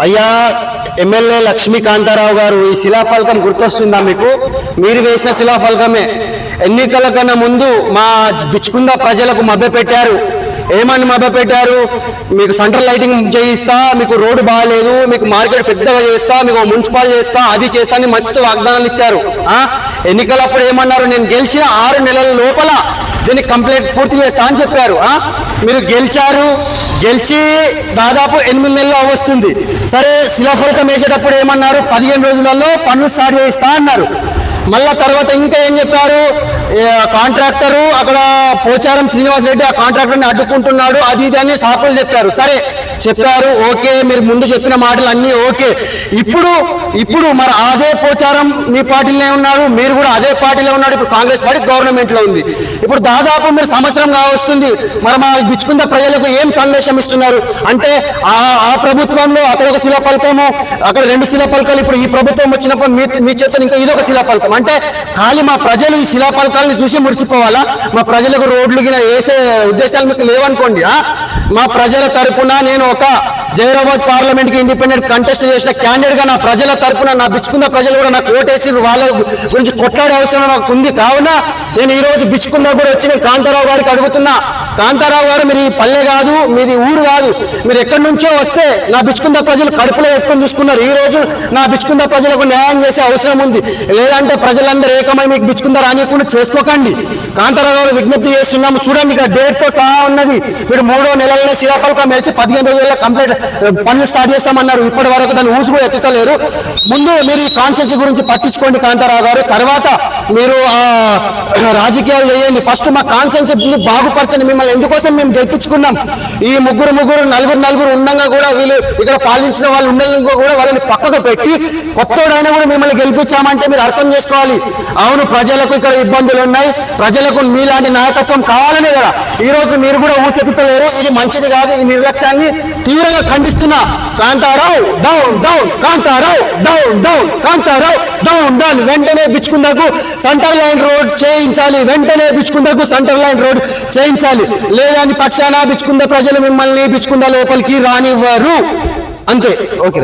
అయ్యా ఎమ్మెల్యే లక్ష్మీకాంతారావు గారు ఈ శిలాఫలకం గుర్తొస్తుందా మీకు? మీరు వేసిన శిలాఫలకమే. ఎన్నికల కన్నా ముందు మా బిచ్చుకుంద ప్రజలకు మభ్యపెట్టారు ఏమని మభ్యపెట్టారు మీకు సెంట్రల్ లైటింగ్ చేయిస్తా మీకు రోడ్డు బాగాలేదు మీకు మార్కెట్ పెద్దగా చేస్తా మీకు మున్సిపాల్ చేస్తా అది చేస్తా అని మంచితో వాగ్దానాలు ఇచ్చారు. ఎన్నికలప్పుడు ఏమన్నారు? నేను గెలిచిన ఆరు నెలల లోపల దీన్ని కంప్లైంట్ పూర్తి చేస్తా అని చెప్పారు. మీరు గెలిచారు గెలిచి దాదాపు ఎనిమిది నెలలు వస్తుంది సరే శిలాఫలకం వేసేటప్పుడు ఏమన్నారు? పదిహేను రోజులలో పనులు స్టార్ట్ చేయిస్తా అన్నారు. మళ్ళా తర్వాత ఇంకా ఏం చెప్పారు? కాంట్రాక్టరు అక్కడ పోచారం శ్రీనివాస్ రెడ్డి ఆ కాంట్రాక్టర్ని అడ్డుకుంటున్నాడు అది ఇది అని సాకులు చెప్పారు. సరే చెప్పారు ఓకే మీరు ముందు చెప్పిన మాటలు అన్నీ ఓకే. ఇప్పుడు ఇప్పుడు మరి అదే పోచారం మీ పార్టీలోనే ఉన్నారు మీరు కూడా అదే పార్టీలో ఉన్నారు ఇప్పుడు కాంగ్రెస్ పార్టీ గవర్నమెంట్లో ఉంది. ఇప్పుడు దాదాపు మీరు సంవత్సరం కావస్తుంది మరి మా బిచ్చుకుంద ప్రజలకు ఏం సందేశం ఇస్తున్నారు? అంటే ఆ ఆ ప్రభుత్వంలో అక్కడ ఒక శిలాపలకము అక్కడ రెండు శిలాపలకాలు ఇప్పుడు ఈ ప్రభుత్వం వచ్చినప్పుడు మీ మీ చేత ఇంకా ఇదొక శిలాపలకం అంటే ఖాళీ మా ప్రజలు ఈ శిలాపలకాలను చూసి మురిసిపోవాలా? మా ప్రజలకు రోడ్లు గిన వేసే ఉద్దేశాలు మీకు లేవనుకోండి మా ప్రజల తరపున నేను ఒక జైరాబాద్ పార్లమెంట్కి ఇండిపెండెంట్ కంటెస్ట్ చేసిన క్యాండిడేట్గా నా ప్రజల తరపున నా బిచ్చుకున్న ప్రజలు కూడా నాకు ఓటేసి వాళ్ళ గురించి కొట్లాడే అవసరం నాకు ఉంది. కావున నేను ఈ రోజు బిచ్చుకుందా కూడా వచ్చి నేను కాంతారావు గారికి అడుగుతున్నా. కాంతారావు గారు మీరు పల్లె కాదు మీది ఊరు కాదు. మీరు ఎక్కడి నుంచో వస్తే నా బిచ్చుకుంద ప్రజలు కడుపులో పెట్టుకొని చూసుకున్నారు. ఈ రోజు నా బిచ్చుకుంద ప్రజలకు న్యాయం చేసే అవసరం ఉంది. లేదంటే ప్రజలందరూ ఏకమై మీకు బిచ్చుకుంద రానియకుండా చేసుకోకండి. కాంతారావు గారు విజ్ఞప్తి ఉన్నాము. చూడండి ఇక్కడ డేట్తో సహా ఉన్నది. మీరు మూడో నెలలనే శిలాఫలకం వేసి పదిహేను రోజుల్లో కంప్లీట్ పనులు స్టార్ట్ చేస్తామన్నారు. ఇప్పటి వరకు దాన్ని ఊసు కూడా ఎత్తుతలేరు ముందు మీరు ఈ కాన్స్టిట్యూన్సీ గురించి పట్టించుకోండి కాంతారావు గారు. తర్వాత మీరు రాజకీయాలు చేయండి. ఫస్ట్ మా కాన్స్టిట్యూన్సీ బాగుపరచండి. మిమ్మల్ని ఎందుకోసం మేము గెలిపించుకున్నాం? ఈ ముగ్గురు ముగ్గురు నలుగురు నలుగురు ఉండగా కూడా వీళ్ళు ఇక్కడ పాలించిన వాళ్ళు ఉండగా కూడా వాళ్ళని పక్కకు పెట్టి కొత్తోడైనా కూడా మిమ్మల్ని గెలిపించామంటే మీరు అర్థం చేసుకోవాలి. అవును ప్రజలకు ఇక్కడ ఇబ్బందులు ఉన్నాయి. ప్రజలకు మీలాంటి నాయకత్వం కావాలనే కదా. ఈ రోజు మీరు కూడా ఊసెత్తుతలేరు. ఇది మంచిది కాదు ఈ నిర్లక్ష్యాన్ని తీవ్రంగా ఖండిస్తున్నా Kantharao down down Kantharao down down Kantharao down down. వెంటనే బిచ్చుకుందకు సెంటర్ లైన్ రోడ్ చేయించాలి. వెంటనే బిచ్చుకుందకు సెంటర్ లైన్ రోడ్ చేయించాలి. లేదని పక్షాన బిచ్చుకుంద ప్రజలు మిమ్మల్ని బిచ్చుకుంద లోపలికి రానివ్వరు. అంతే. ఓకే.